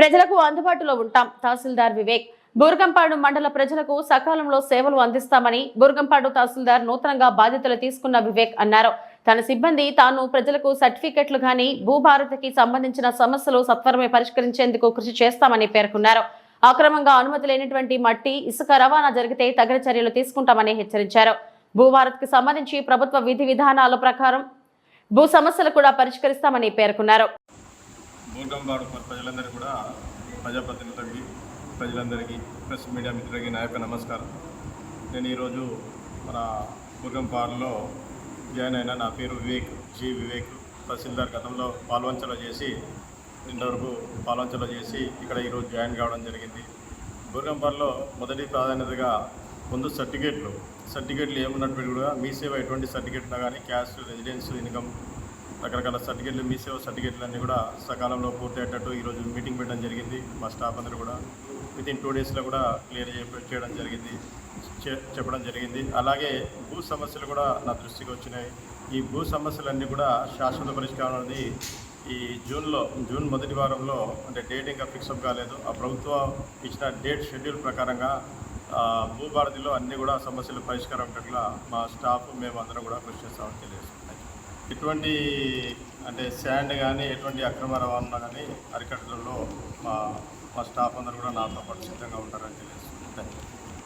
ప్రజలకు అందుబాటులో ఉంటాం. తహసీల్దార్ వివేక్. బూర్గంపాడు మండల ప్రజలకు సకాలంలో సేవలు అందిస్తామని బూర్గంపాడు తహసీల్దార్ నూతనంగా బాధ్యతలు తీసుకున్న వివేక్ అన్నారు. తన సిబ్బంది తాను ప్రజలకు సర్టిఫికెట్లు గాని భూభారతికి సంబంధించిన సమస్యలు సత్వరమే పరిష్కరించేందుకు కృషి చేస్తామని పేర్కొన్నారు. అక్రమంగా అనుమతి లేనటువంటి మట్టి ఇసుక రవాణా జరిగితే తగిన చర్యలు తీసుకుంటామని హెచ్చరించారు. భూభారత్కి సంబంధించి ప్రభుత్వ విధి విధానాల ప్రకారం భూ సమస్యలు కూడా పరిష్కరిస్తామని పేర్కొన్నారు. బూర్గంపాడు ప్రజలందరికీ కూడా ప్రజాప్రతినిధులకి ప్రజలందరికీ ప్రెస్ మీడియా మిత్రులకి నా యొక్క నమస్కారం. నేను ఈరోజు మన బూర్గంపాడులో జాయిన్ అయిన నా పేరు వివేక్ జి వివేక్ తహసీల్దార్ గతంలో పాల్వంచలో చేసి ఇంతవరకు పాల్వంచలో చేసి ఇక్కడ ఈరోజు జాయిన్ కావడం జరిగింది. బూర్గంపాడులో మొదటి ప్రాధాన్యతగా ముందు సర్టిఫికేట్లు సర్టిఫికేట్లు ఏమున్నటువంటి కూడా మీ సేవ ఎటువంటి సర్టిఫికేట్ ఉన్నా కానీ క్యాస్ట్ రెసిడెన్స్ ఇన్కమ్ రకరకాల సర్టిఫికెట్లు మీ సేవ సర్టిఫికెట్లు అన్నీ కూడా సకాలంలో పూర్తి అయ్యేటట్టు ఈరోజు మీటింగ్ పెట్టడం జరిగింది. మా స్టాఫ్ అందరూ కూడా విత్ ఇన్ టూ డేస్లో కూడా క్లియర్ చేయడం జరిగింది. చే- చెప్పడం జరిగింది. అలాగే భూ సమస్యలు కూడా నా దృష్టికి వచ్చినాయి. ఈ భూ సమస్యలన్నీ కూడా శాశ్వత పరిష్కారం అనేది ఈ జూన్లో జూన్ మొదటి వారంలో అంటే డేట్ ఇంకా ఫిక్సప్ కాలేదు. ఆ ప్రభుత్వం ఇచ్చిన డేట్ షెడ్యూల్ ప్రకారంగా భూభారతిలో అన్నీ కూడా సమస్యలు పరిష్కారం అయ్యేటట్లా మా స్టాఫ్ మేము అందరం కూడా కృషి చేస్తామని తెలియజేస్తున్నాం. ఎటువంటి అంటే శాండ్ కానీ ఎటువంటి అక్రమ రవాణా కానీ అరికట్టడంలో మా మా స్టాఫ్ అందరూ కూడా నాతో పాటు సిద్ధంగా ఉంటారని తెలియజేస్తుంది థ్యాంక్ యూ